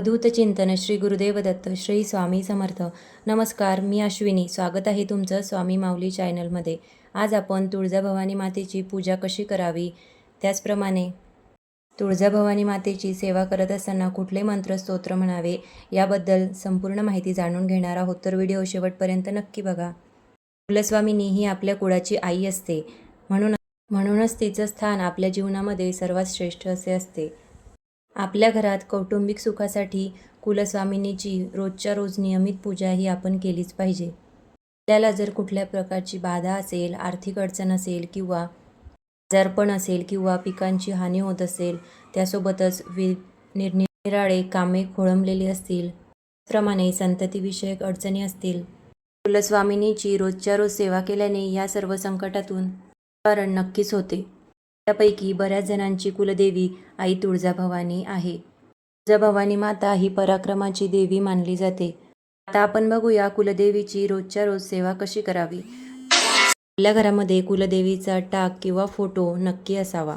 अवधूत चिंतन श्री गुरुदेव दत्त श्री स्वामी समर्थ. नमस्कार मी अश्विनी. स्वागत आहे तुमचं स्वामी माऊली चॅनलमध्ये. आज आपण तुळजाभवानी मातेची पूजा कशी करावी? त्याचप्रमाणे तुळजाभवानी मातेची सेवा करत असताना कुठले मंत्र स्तोत्र म्हणावे? याबद्दल संपूर्ण माहिती जाणून घेणार आहोत तर व्हिडिओ शेवटपर्यंत नक्की बघा. कुलस्वामिनी ही आपल्या कुळाची आई असते. म्हणून म्हणूनच तिचं स्थान आपल्या जीवनामध्ये सर्वात श्रेष्ठ असे असते. आपल्या घरात कौटुंबिक सुखासाठी कुलस्वामिनीची रोजच्या रोज नियमित पूजा ही आपण केलीच पाहिजे. आपल्याला जर कुठल्या प्रकारची बाधा असेल आर्थिक अडचण असेल किंवा आजारपण असेल किंवा पिकांची हानी होत असेल त्यासोबतच वि निरनिराळे कामे खोळंबलेली असतील त्याप्रमाणे संततीविषयक अडचणी असतील कुलस्वामिनीची रोजच्या रोज सेवा केल्याने या सर्व संकटातून कारण नक्कीच होते. त्यापैकी बऱ्याच जणांची कुलदेवी आई तुळजाभवानी आहे. तुळजाभवानी माता ही पराक्रमाची देवी मानली जाते. आता आपण बघूया कुलदेवीची रोजच्या रोज सेवा कशी करावी. आपल्या घरामध्ये कुलदेवीचा टाक किंवा फोटो नक्की असावा.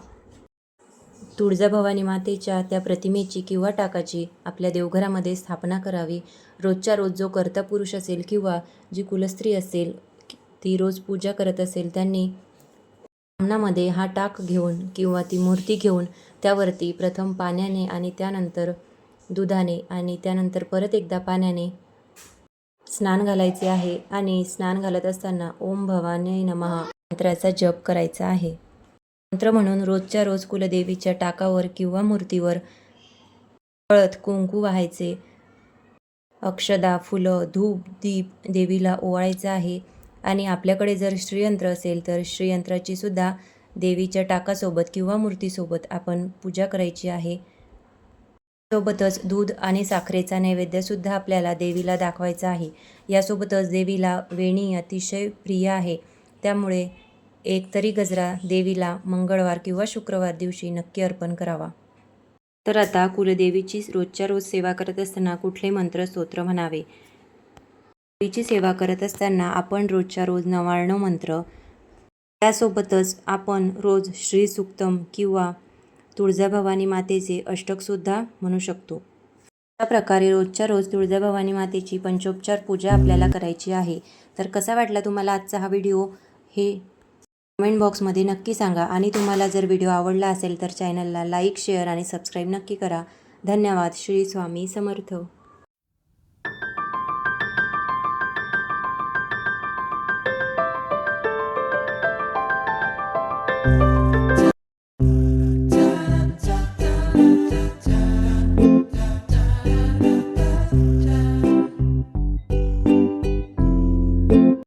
तुळजाभवानी मातेच्या त्या प्रतिमेची किंवा टाकाची आपल्या देवघरामध्ये स्थापना करावी. रोजच्या रोज जो कर्ता पुरुष असेल किंवा जी कुलस्त्री असेल ती रोज पूजा करत असेल त्यांनी मनामध्ये हा टाक घेऊन किंवा ती मूर्ती घेऊन त्यावरती प्रथम पाण्याने आणि त्यानंतर दुधाने आणि त्यानंतर परत एकदा पाण्याने स्नान घालायचे आहे आणि स्नान घालत असताना ओम भवाने नमः मंत्राचा जप करायचा आहे. मंत्र म्हणून रोजच्या रोज कुलदेवीच्या टाकावर किंवा मूर्तीवर हळद कुंकू वाहायचे. अक्षदा फुलं धूप दीप देवीला ओवाळायचं आहे. आणि आपल्याकडे जर श्रीयंत्र असेल तर श्रीयंत्राची सुद्धा देवीच्या टाकासोबत किंवा मूर्तीसोबत आपण पूजा करायची आहे. सोबतच दूध आणि साखरेचा नैवेद्यसुद्धा आपल्याला देवीला दाखवायचा आहे. यासोबतच देवीला वेणी अतिशय प्रिय आहे. त्यामुळे एक तरी गजरा देवीला मंगळवार किंवा शुक्रवार दिवशी नक्की अर्पण करावा. तर आता कुलदेवीची रोजच्या रोज सेवा करत असताना कुठले मंत्र स्तोत्र म्हणावे? देवीची सेवा करत असताना आपण रोजच्या रोज नवारणं मंत्र. त्यासोबतच आपण रोज श्री सुक्तम किंवा तुळजाभवानी मातेचे अष्टकसुद्धा म्हणू शकतो. अशा प्रकारे रोजच्या रोज तुळजाभवानी मातेची पंचोपचार पूजा आपल्याला करायची आहे. तर कसा वाटला तुम्हाला आजचा हा व्हिडिओ? हे कमेंट बॉक्समध्ये नक्की सांगा. आणि तुम्हाला जर व्हिडिओ आवडला असेल तर चॅनलला लाईक शेअर आणि सबस्क्राईब नक्की करा. धन्यवाद. श्री स्वामी समर्थ.